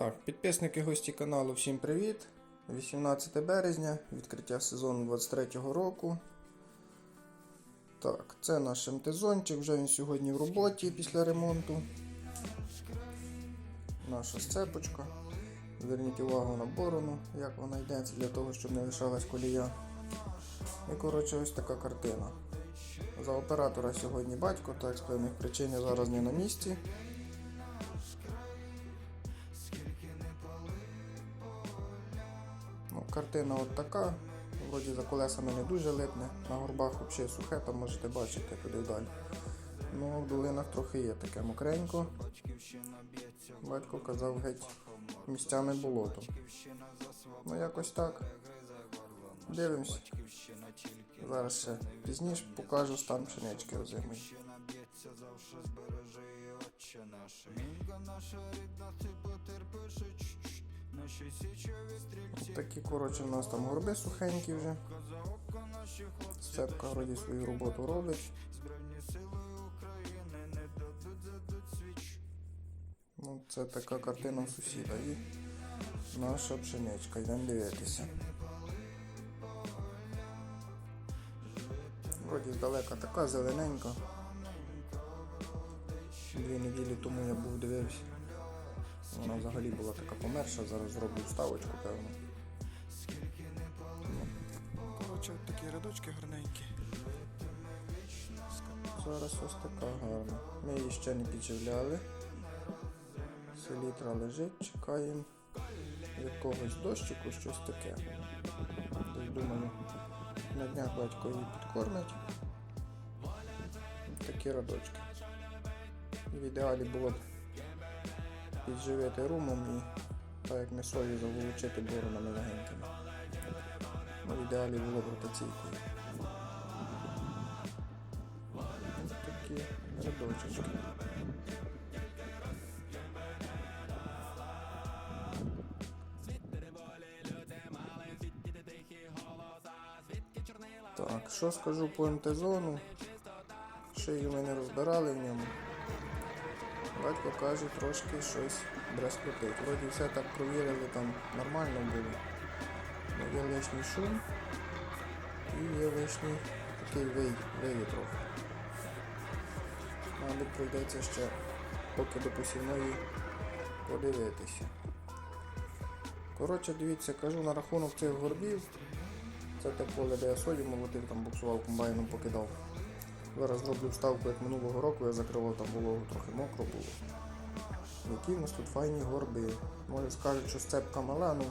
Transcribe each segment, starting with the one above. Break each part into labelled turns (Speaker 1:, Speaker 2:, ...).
Speaker 1: Так, підписники гості каналу, всім привіт! 18 березня, відкриття сезону 23-го року. Так, це наш МТ-зончик, вже він сьогодні в роботі після ремонту. Наша сцепочка. Зверніть увагу на борону, як вона йде, це для того, щоб не лишалась колія. І коротше ось така картина. За оператора сьогодні батько, так з певних причин я зараз не на місці. Картина от така. Вроді за колесами не дуже липне, на горбах взагалі сухе, там можете бачити туди вдалі. Ну, в долинах трохи є таке мокренько. Батько казав геть місцями болото. Ну якось так. Дивимось. Зараз ще пізніше покажу стан пшенички озимої. Ось такі, коротше, у нас там горби сухенькі вже. Сцепка вроді свою роботу робить. Ну, це така картина сусіда. І наша пшеничка. Йдемо дивитися. Вроді здалека така зелененька. Дві неділі тому я був дивився. Вона взагалі була така померша, зараз зроблю вставочку, певно. Коротше, от такі рядочки гарненькі. Зараз ось така гарна. Ми її ще не підживляли. Селітра лежить, чекаємо якогось дощику, щось таке. Десь думаю, на днях батько її підкормить. Ось такі радочки. І в ідеалі було б підживити румом і так як ми сою заволочити боронами легенькими. Ну, в ідеалі було б ротаційкою. Ось такі рядочечки. Так, що скажу по МТ-зону? Шию ми не розбирали в ньому. Батько каже, трошки щось брескотить. Вроді все так провірили, там нормально було. Ну, є лишній шум і є лишній такий вий, виї трохи. Мабуть, прийдеться ще поки до посівної подивитися. Коротше, дивіться, кажу на рахунок цих горбів. Це те поле, де я сою молотив, там буксував комбайном покидав. Зараз зроблю вставку, як минулого року я закривав там вологу, трохи мокро було. Які в нас тут файні горби. Може скажуть, що сцепка мала, ну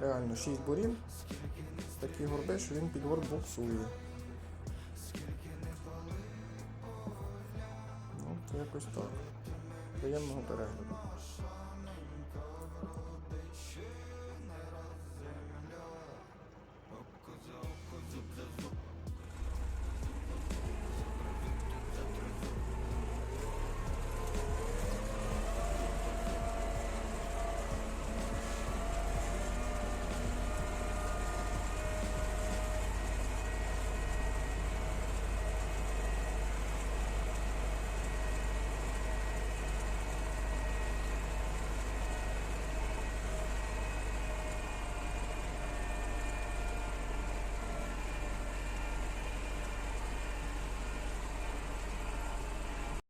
Speaker 1: реально 6 борів. Такі горби, що він під горб буксує. Ну, це якось так. Приємного перегляду.